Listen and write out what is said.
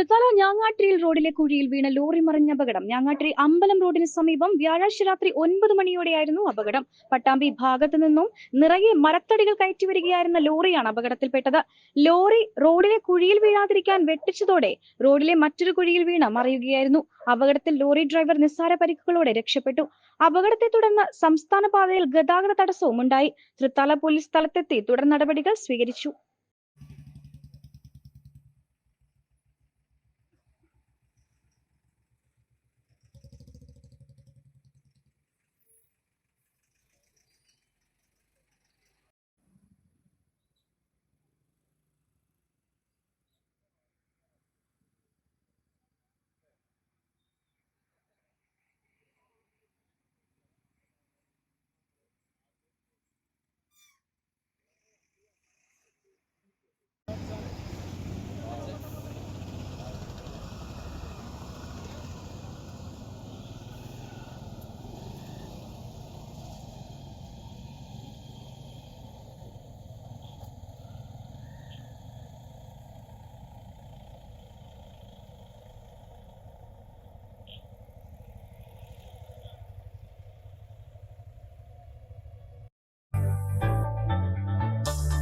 തൃത്താല ഞാങ്ങാട്ടിരിയിൽ റോഡിലെ കുഴിയിൽ വീണ ലോറി മറിഞ്ഞ അപകടം. ഞാങ്ങാട്ടിരി അമ്പലം റോഡിന് സമീപം വ്യാഴാഴ്ച രാത്രി ഒൻപത് മണിയോടെയായിരുന്നു അപകടം. പട്ടാമ്പി ഭാഗത്തു നിന്നും നിറയെ മരത്തടികൾ കയറ്റി വരികയായിരുന്ന ലോറിയാണ് അപകടത്തിൽപ്പെട്ടത്. ലോറി റോഡിലെ കുഴിയിൽ വീഴാതിരിക്കാൻ വെട്ടിച്ചതോടെ റോഡിലെ മറ്റൊരു കുഴിയിൽ വീണ മറിയുകയായിരുന്നു. അപകടത്തിൽ ലോറി ഡ്രൈവർ നിസ്സാര പരിക്കുകളോടെ രക്ഷപ്പെട്ടു. അപകടത്തെ തുടർന്ന് സംസ്ഥാന പാതയിൽ ഗതാഗത തടസ്സവും ഉണ്ടായി തൃത്താല പോലീസ് സ്ഥലത്തെത്തി തുടർ നടപടികൾ സ്വീകരിച്ചു.